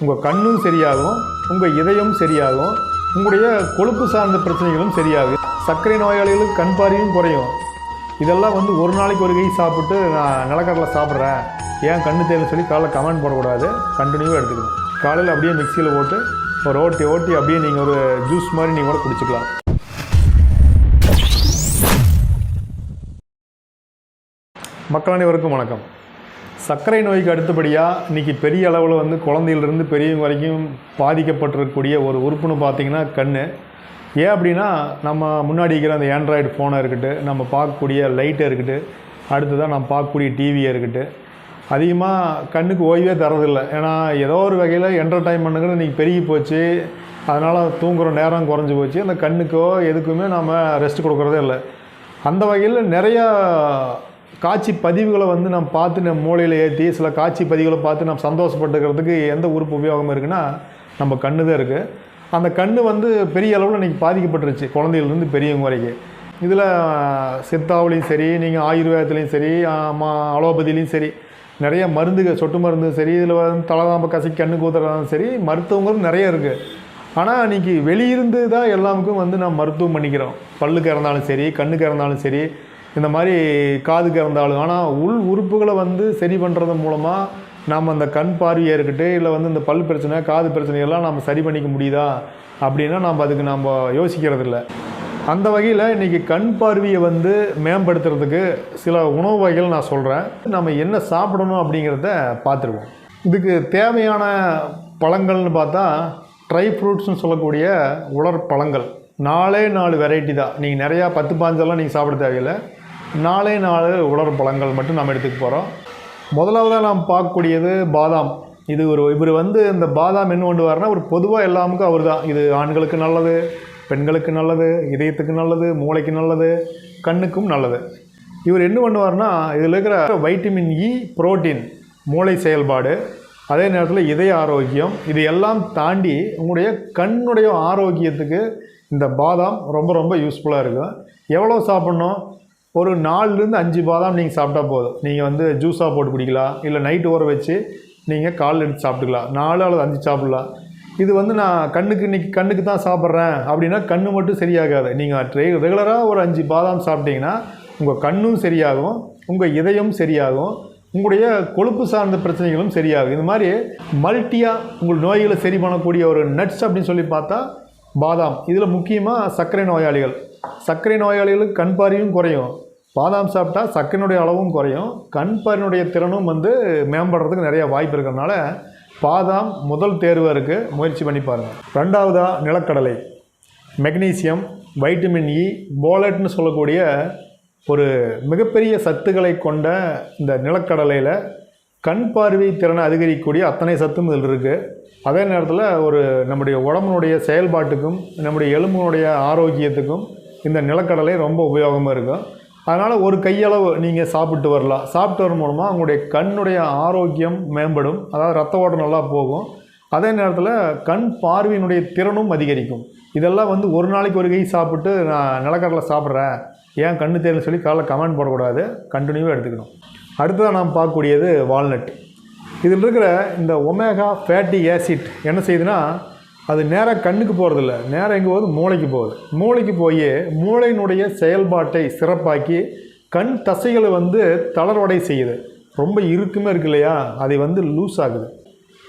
உங்கள் கண்ணும் சரியாகும் உங்கள் இதயம் சரியாகும் உங்களுடைய கொழுப்பு சார்ந்த பிரச்சனைகளும் சரியாகும் சர்க்கரை நோயாளிகளுக்கு கண் பார்வையும் குறையும். இதெல்லாம் வந்து ஒரு நாளைக்கு ஒரு கை சாப்பிட்டு நான் நிலக்கடலை சாப்பிட்றேன். ஏன் கண்ணு தேர்னு சொல்லி காலைல கமெண்ட் போடக்கூடாது. கண்டினியூவாக எடுத்துக்கணும். காலையில் அப்படியே மிக்சியில் போட்டு ஒரு ஓட்டி ஓட்டி அப்படியே நீங்கள் ஒரு ஜூஸ் மாதிரி நீங்கள் கூட குடிச்சிக்கலாம். மக்கள் அனைவருக்கும் வணக்கம். சர்க்கரை நோய்க்கு அடுத்தபடியாக இன்றைக்கி பெரிய அளவில் வந்து குழந்தையிலிருந்து பெரியவங்க வரைக்கும் பாதிக்கப்பட்டிருக்கக்கூடிய ஒரு உறுப்புன்னு பார்த்தீங்கன்னா கண் ஏன் அப்படின்னா நம்ம முன்னாடி இருக்கிற அந்த ஆண்ட்ராய்டு ஃபோனாக இருக்கட்டும் நம்ம பார்க்கக்கூடிய லைட்டை இருக்கட்டும் அடுத்ததாக நம்ம பார்க்கக்கூடிய டிவியாக இருக்கட்டும் அதிகமாக கண்ணுக்கு ஓய்வே தரதில்லை ஏன்னா ஏதோ ஒரு வகையில் என்டர்டைன்மெண்ட்டுங்கிறது இன்றைக்கி பெருகி போச்சு. அதனால் தூங்குகிற நேரம் குறைஞ்சி போச்சு. அந்த கண்ணுக்கோ எதுக்குமே நம்ம ரெஸ்ட் கொடுக்குறதே இல்லை. அந்த வகையில் நிறையா காட்சி பதிவுகளை வந்து நம்ம பார்த்து நம்ம மூளையில் ஏற்றி சில காட்சி பதிவுகளை பார்த்து நம்ம சந்தோஷப்பட்டுக்கிறதுக்கு எந்த உறுப்பு உபயோகம் இருக்குன்னா நம்ம கண்ணு தான் இருக்குது அந்த கண் வந்து பெரிய அளவில் இன்றைக்கி பாதிக்கப்பட்டுருச்சு குழந்தையிலேருந்து பெரியவங்க வரைக்கும் இதில் சித்தாவிலையும் சரி நீங்கள் ஆயுர்வேதத்துலேயும் சரி மா அலோபதிலையும் சரி நிறைய மருந்துகள் சொட்டு மருந்து சரி இதில் வந்து தலைதாம்ப கசி கண்ணு கூத்துறதாலும் சரி மருத்துவங்களும் நிறைய இருக்குது ஆனால் இன்றைக்கி வெளியிருந்து தான் எல்லாமுக்கும் வந்து நம்ம மருத்துவம் பண்ணிக்கிறோம். பல்லுக்கு இறந்தாலும் சரி கண்ணுக்கு இறந்தாலும் சரி இந்த மாதிரி காதுக்கு இறந்தாலும் ஆனால் உள் உறுப்புகளை வந்து சரி பண்ணுறது மூலமாக நாம் அந்த கண் பார்வையாக இருக்கட்டும் இல்லை வந்து இந்த பல் பிரச்சனை காது பிரச்சனையெல்லாம் நம்ம சரி பண்ணிக்க முடியுதா? அப்படின்னா நம்ம அதுக்கு நம்ம யோசிக்கிறது இல்லை அந்த வகையில் இன்றைக்கி கண் பார்வையை வந்து மேம்படுத்துறதுக்கு சில உணவு வகைகள் நான் சொல்கிறேன் நம்ம என்ன சாப்பிடணும் அப்படிங்கிறத பார்த்துருவோம். இதுக்கு தேவையான பழங்கள்னு பார்த்தா ட்ரை ஃப்ரூட்ஸ்னு சொல்லக்கூடிய உலர் பழங்கள். நாலே நாலு வெரைட்டி தான். நீங்கள் நிறையா பத்து பாஞ்செல்லாம் நீங்கள் சாப்பிட தேவையில்லை. நாளே நாலு உலர் பழங்கள் மட்டும் நம்ம எடுத்துக்க போகிறோம் முதலாவதாக நாம் பார்க்கக்கூடியது பாதாம். இது ஒரு இவர் வந்து இந்த பாதாம் என்ன கொண்டு வரனா ஒரு பொதுவாக எல்லாமுக்கும் அவர் தான் இது ஆண்களுக்கு நல்லது பெண்களுக்கு நல்லது இதயத்துக்கு நல்லது மூளைக்கு நல்லது கண்ணுக்கும் நல்லது. இவர் என்ன பண்ணுவார்னா இதில் இருக்கிற வைட்டமின் இ புரோட்டீன் மூளை செயல்பாடு அதே நேரத்தில் இதய ஆரோக்கியம் இது எல்லாம் தாண்டி உங்களுடைய கண்ணுடைய ஆரோக்கியத்துக்கு இந்த பாதாம் ரொம்ப ரொம்ப யூஸ்ஃபுல்லாக இருக்கும். எவ்வளோ சாப்பிட்ணும்? ஒரு நாலுலேருந்து அஞ்சு பாதாம் நீங்கள் சாப்பிட்டா போதும். நீங்கள் வந்து ஜூஸாக போட்டு குடிக்கலாம் இல்லை நைட்டு ஊற வச்சு நீங்கள் காலைல எடுத்து சாப்பிட்டுக்கலாம். நாலு அல்லது அஞ்சு சாப்பிடலாம். இது வந்து நான் கண்ணுக்கு இன்றைக்கி கண்ணுக்கு தான் சாப்பிட்றேன். அப்படின்னா கண்ணு மட்டும் சரியாகாது. நீங்கள் ரெ ரெகுலராக ஒரு அஞ்சு பாதாம் சாப்பிட்டீங்கன்னா உங்கள் கண்ணும் சரியாகும் உங்கள் இதயம் சரியாகும் உங்களுடைய கொழுப்பு சார்ந்த பிரச்சனைகளும் சரியாகும். இந்த மாதிரி மல்டியாக உங்கள் நோய்களை சரி பண்ணக்கூடிய ஒரு நட்ஸ் அப்படின்னு சொல்லி பார்த்தா பாதாம். இதில் முக்கியமாக சர்க்கரை நோயாளிகள். சர்க்கரை நோயாளிகளுக்கு கண் பார்வையும் குறையும். பாதாம் சாப்பிட்டா சக்கனுடைய அளவும் குறையும் கண் பார்வையினுடைய திறனும் வந்து மேம்படுறதுக்கு நிறைய வாய்ப்பு இருக்கிறதுனால பாதாம் முதல் தேர்வாக இருக்குது முயற்சி பண்ணி பாருங்கள் ரெண்டாவதாக நிலக்கடலை. மெக்னீசியம் வைட்டமின் e, இ போலட்னு சொல்லக்கூடிய ஒரு மிகப்பெரிய சத்துக்களை கொண்ட இந்த நிலக்கடலையில் கண் பார்வை திறனை அதிகரிக்கக்கூடிய அத்தனை சத்தும் இதில் இருக்குது அதே நேரத்தில் ஒரு நம்முடைய உடம்புனுடைய செயல்பாட்டுக்கும் நம்முடைய எலும்புனுடைய ஆரோக்கியத்துக்கும் இந்த நிலக்கடலை ரொம்ப உபயோகமாக இருக்கும். அதனால் ஒரு கையளவு நீங்கள் சாப்பிட்டு வரலாம். சாப்பிட்டு வர மூலமாக உங்களுடைய கண்ணுடைய ஆரோக்கியம் மேம்படும். அதாவது ரத்த ஓட்டம் நல்லா போகும். அதே நேரத்தில் கண் பார்வையினுடைய திறனும் அதிகரிக்கும். இதெல்லாம் வந்து ஒரு நாளைக்கு ஒரு கை சாப்பிட்டு நான் நிலக்கடலை சாப்பிட்றேன் ஏன் கண்ணு தேர்னு சொல்லி காலைல கமெண்ட் போடக்கூடாது. கண்டினியூவாக எடுத்துக்கணும். அடுத்ததாக நாம் பார்க்கக்கூடியது வால்நட் இதில் இருக்கிற இந்த ஒமேகா ஃபேட்டி ஆசிட் என்ன செய்யுதுன்னா அது நேராக கண்ணுக்கு போகிறதில்ல நேராக எங்கே போகுது? மூளைக்கு போகுது. மூளைக்கு போய் மூளையினுடைய செயல்பாட்டை சிறப்பாக்கி கண் தசைகளை வந்து தளர்வடை செய்யுது. ரொம்ப இருக்குமே இருக்கு இல்லையா? அது வந்து லூஸ் ஆகுது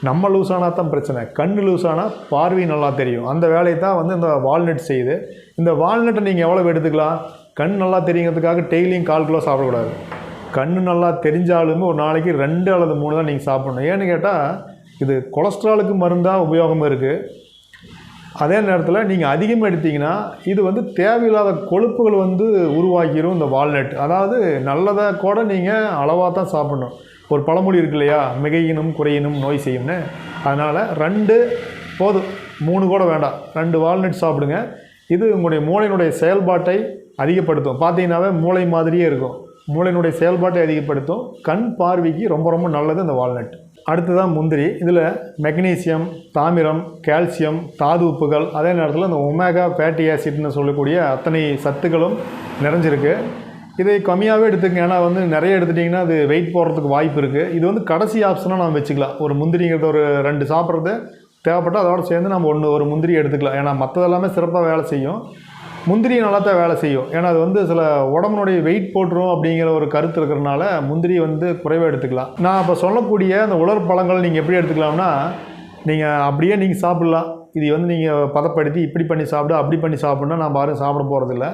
நம்ம லூஸ் ஆனால் தான் பிரச்சனை. கண் லூஸ் ஆனால் பார்வை நல்லா தெரியும். அந்த வேலையை தான் வந்து இந்த வால்நட் செய்யுது. இந்த வால்நட்டை நீங்கள் எவ்வளோ எடுத்துக்கலாம்? கண் நல்லா தெரியுங்கிறதுக்காக டெய்லியும் கால் கிலோ சாப்பிடக்கூடாது. கண் நல்லா தெரிஞ்சாலுமே ஒரு நாளைக்கு ரெண்டு அல்லது மூணு தான் நீங்கள் சாப்பிடணும். ஏன்னு கேட்டால் இது கொலஸ்ட்ராலுக்கு மருந்தாக உபயோகமாக இருக்குது அதே நேரத்தில் நீங்கள் அதிகமாக எடுத்தீங்கன்னா இது வந்து தேவையில்லாத கொழுப்புகள் வந்து உருவாக்கிடும் இந்த வால்நட். அதாவது நல்லதாக கூட நீங்கள் அளவாக தான் சாப்பிடணும். ஒரு பழமொழி இருக்கு இல்லையா? மிகையினும் குறையினும் நோய் செய்யும்னு. அதனால் ரெண்டு போதும். மூணு கூட வேண்டாம். ரெண்டு வால்நட் சாப்பிடுங்க. இது உங்களுடைய மூளையினுடைய செயல்பாட்டை அதிகப்படுத்தும். பார்த்தீங்கன்னாவே மூளை மாதிரியே இருக்கும். மூளையினுடைய செயல்பாட்டை அதிகப்படுத்தும். கண் பார்வைக்கு ரொம்ப ரொம்ப நல்லது இந்த வால்நட். அடுத்ததான் முந்திரி. இதில் மெக்னீசியம் தாமிரம் கால்சியம் தாது உப்புகள் அதே நேரத்தில் இந்த ஒமேகா ஃபேட்டி ஆசிட்னு சொல்லக்கூடிய அத்தனை சத்துக்களும் நிறைஞ்சிருக்கு. இதை கம்மியாகவே எடுத்துக்கங்க. ஏன்னா வந்து நிறைய எடுத்துட்டிங்கன்னா அது வெயிட் போடுறதுக்கு வாய்ப்பு இருக்குது இது வந்து கடைசி ஆப்ஷனாக நம்ம வச்சுக்கலாம். ஒரு முந்திரிங்கிறது ஒரு ரெண்டு சாப்பிட்றது தேவைப்பட்டால் அதோடு சேர்ந்து நம்ம ஒன்று ஒரு முந்திரி எடுத்துக்கலாம். ஏன்னா மற்றதெல்லாமே சிறப்பாக வேலை செய்யும். முந்திரி நல்லா தான் வேலை செய்யும். ஏன்னா அது வந்து சில உடம்புனுடைய வெயிட் போட்டுரும் அப்படிங்கிற ஒரு கருத்து இருக்கிறனால முந்திரி வந்து குறைவாக எடுத்துக்கலாம். நான் இப்போ சொல்லக்கூடிய அந்த உலர் பழங்கள் நீங்கள் எப்படி எடுத்துக்கலாம்னா நீங்கள் அப்படியே நீங்கள் சாப்பிட்லாம். இது வந்து நீங்கள் பதப்படுத்தி இப்படி பண்ணி சாப்பிடு அப்படி பண்ணி சாப்பிட்னா நான் பாரு சாப்பிட போகிறதில்ல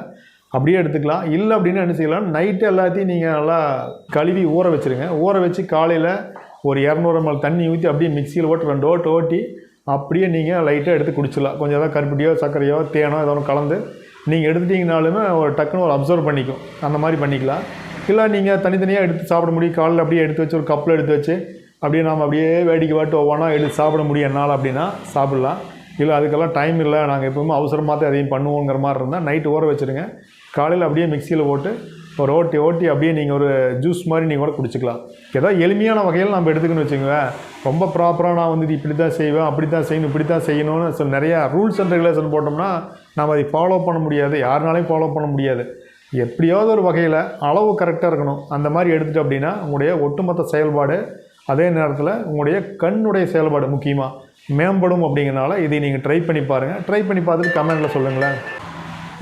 அப்படியே எடுத்துக்கலாம். இல்லை அப்படின்னு என்ன செய்யலாம்? நைட்டு எல்லாத்தையும் நீங்கள் நல்லா கழுவி ஊற வச்சுருங்க. ஊற வச்சு காலையில் ஒரு இரநூறு ml தண்ணி ஊற்றி அப்படியே மிக்சியில் ஓட்டு ரெண்டு ஓட்டு ஓட்டி அப்படியே நீங்கள் லைட்டாக எடுத்து குடிச்சிடலாம். கொஞ்சம் ஏதாவது கருப்பட்டியோ சர்க்கரையோ தேனோ ஏதோ ஒன்று கலந்து நீங்கள் எடுத்துட்டிங்கனாலுமே ஒரு டக்குன்னு ஒரு அப்சர்வ் பண்ணிக்கும். அந்த மாதிரி பண்ணிக்கலாம். இல்லை நீங்கள் தனித்தனியாக எடுத்து சாப்பிட முடியும். காலையில் அப்படியே எடுத்து வச்சு ஒரு கப்பில் எடுத்து வச்சு அப்படியே நாம் அப்படியே வேடிக்கை பாட்டு ஒவ்வொன்றா எடுத்து சாப்பிட முடியும் என்னால் அப்படின்னா சாப்பிட்லாம். இல்லை அதுக்கெல்லாம் டைம் இல்லை. நாங்கள் எப்பவுமே அவசரமாக தான் அதையும் பண்ணுவோங்கிற மாதிரி இருந்தால் நைட்டு ஊற வச்சுருங்க. காலையில் அப்படியே மிக்சியில் போட்டு ஒரு ஓட்டி ஓட்டி அப்படியே நீங்கள் ஒரு ஜூஸ் மாதிரி நீங்கள் கூட குடிச்சிக்கலாம். ஏதோ எளிமையான வகையில் நம்ம எடுத்துக்கணும்னு வச்சுக்கோங்க ரொம்ப ப்ராப்பராக நான் வந்து இப்படி தான் செய்வேன் அப்படி தான் செய்யணும் இப்படி தான் செய்யணும்னு நிறையா ரூல்ஸ் அண்ட் ரெகுலேஷன் போட்டோம்னா நம்ம அதை ஃபாலோ பண்ண முடியாது யாருனாலையும் ஃபாலோ பண்ண முடியாது. எப்படியாவது ஒரு வகையில் அளவு கரெக்டாக இருக்கணும். அந்த மாதிரி எடுத்துகிட்டு அப்படின்னா உங்களுடைய ஒட்டுமொத்த செயல்பாடு அதே நேரத்தில் உங்களுடைய கண்ணுடைய செயல்பாடு முக்கியமாக மேம்படும் அப்படிங்கிறனால இதை நீங்கள் ட்ரை பண்ணி பாருங்கள் ட்ரை பண்ணி பார்த்துட்டு கமெண்டில் சொல்லுங்களேன்.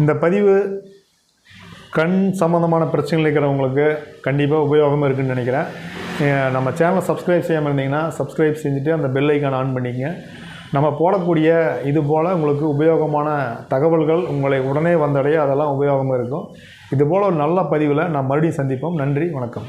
இந்த பதிவு கண் சம்மந்தமான பிரச்சனைகள் இருக்கிறவங்களுக்கு கண்டிப்பாக உபயோகமாக இருக்குன்னு நினைக்கிறேன். நம்ம சேனலை சப்ஸ்கிரைப் செய்யாமல் இருந்தீங்கன்னா சப்ஸ்கிரைப் செஞ்சுட்டு அந்த பெல் ஐக்கான் ஆன் பண்ணிங்க நம்ம போடக்கூடிய இது போல் உங்களுக்கு உபயோகமான தகவல்கள் உங்களை உடனே வந்தடைய அதெல்லாம் உபயோகமாக இருக்கும். இது போல் ஒரு நல்ல பதிவில் நான் மறுபடியும் சந்திப்போம். நன்றி வணக்கம்.